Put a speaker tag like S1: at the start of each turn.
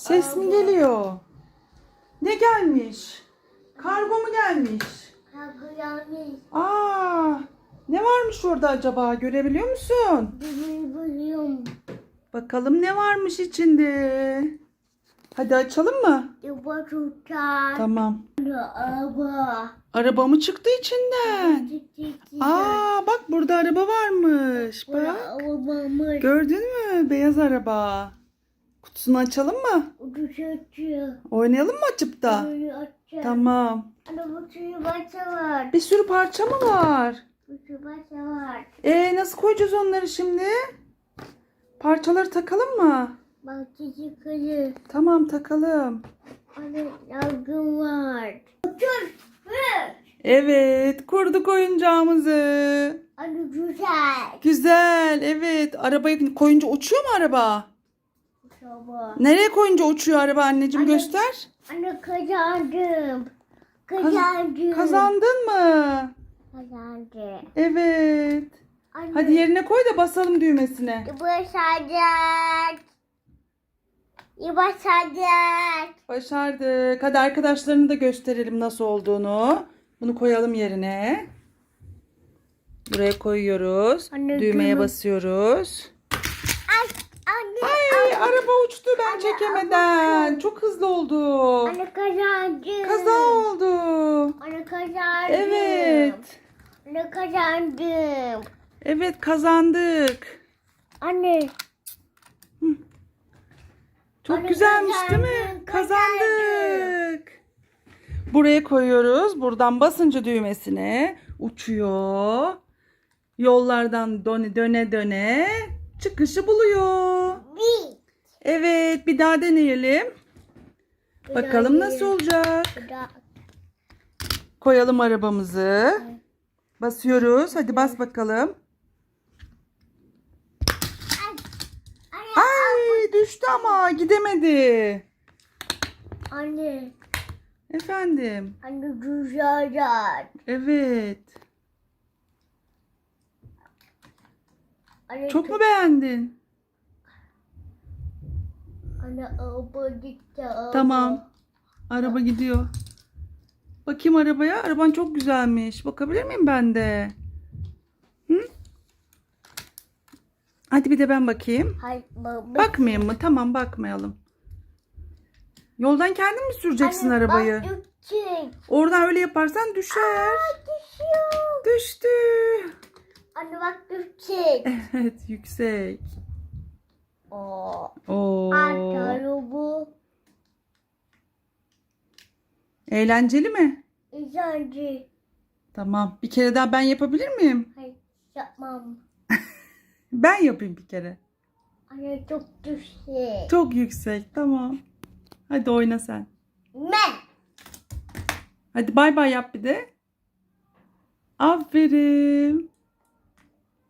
S1: Ses mi geliyor? Ne gelmiş? Kargo mu gelmiş?
S2: Kalkıyamayız.
S1: Aa, ne varmış orada acaba? Görebiliyor musun?
S2: Biliyorum.
S1: Bakalım ne varmış içinde. Hadi açalım mı? Tamam.
S2: Araba.
S1: Araba mı çıktı içinden? Aa, bak burada araba varmış. Bak. Gördün mü? Beyaz araba. Kutusunu açalım mı?
S2: Uçuşu.
S1: Oynayalım mı açıp da? Tamam.
S2: Araba suyu başa var.
S1: Bir sürü parça mı var?
S2: Suyu başa var.
S1: Ee nasıl koyacağız onları şimdi? Parçaları takalım mı?
S2: Çiçek kızı.
S1: Tamam takalım.
S2: Anne yangın var. Hı.
S1: Evet kurduk oyuncağımızı.
S2: Anne güzel.
S1: Güzel evet. Arabayı koyunca uçuyor mu araba?
S2: Sabah.
S1: Nereye koyunca uçuyor araba anneciğim
S2: Anne.
S1: göster.
S2: Anne kazandım.
S1: Kaz-
S2: Kazandım.
S1: Kazandın mı?
S2: Kazandım.
S1: Evet.
S2: Anne.
S1: Hadi yerine koy da basalım düğmesine.
S2: Başardık. Başardık.
S1: Başardık. Hadi arkadaşlarını da gösterelim nasıl olduğunu. Bunu koyalım yerine. Buraya koyuyoruz.
S2: Anne,
S1: Düğmeye
S2: düğme.
S1: basıyoruz.
S2: Ay, anne.
S1: Ay araba uçtu ben
S2: Anne,
S1: çekemeden. Çok hızlı oldu.
S2: Anne kazandım.
S1: Kaza oldu.
S2: Anne kazandım.
S1: Evet.
S2: Anne kazandım.
S1: Evet kazandık.
S2: Anne.
S1: Çok
S2: Anne,
S1: güzelmiş değil mi?
S2: kazandık,
S1: Kazandık. Buraya koyuyoruz. Buradan basınca düğmesine uçuyor. Yollardan döne döne döne çıkışı buluyor.
S2: Bir.
S1: Evet bir daha deneyelim. Bakalım nasıl olacak. Koyalım arabamızı. Basıyoruz. Hadi bas bakalım. Ay düştü ama gidemedi.
S2: Anne.
S1: Efendim.
S2: Anne güzel.
S1: Evet.
S2: Anne
S1: Çok mu beğendin?
S2: Anne araba gitti. araba.
S1: Tamam. Araba gidiyor. Bakayım arabaya. Araban çok güzelmiş. Bakabilir miyim ben de? Hı? Hadi bir de ben bakayım.
S2: Hayır baba.
S1: Bakmayayım mı? Tamam bakmayalım. Yoldan kendin mi süreceksin
S2: Anne,
S1: arabayı?
S2: Bak düşecek.
S1: Oradan öyle yaparsan düşer.
S2: Düşüyor.
S1: Düştü.
S2: Anne bak düşecek.
S1: Evet yüksek.
S2: Oo.
S1: Oo. Eğlenceli mi?
S2: İzancı.
S1: Tamam. Bir kere daha ben yapabilir miyim?
S2: Hayır yapmam.
S1: Ben yapayım bir kere.
S2: Anne çok düşecek.
S1: Çok yüksek. Tamam. Hadi oyna sen.
S2: Ben.
S1: Hadi bay bay yap bir de. Aferin.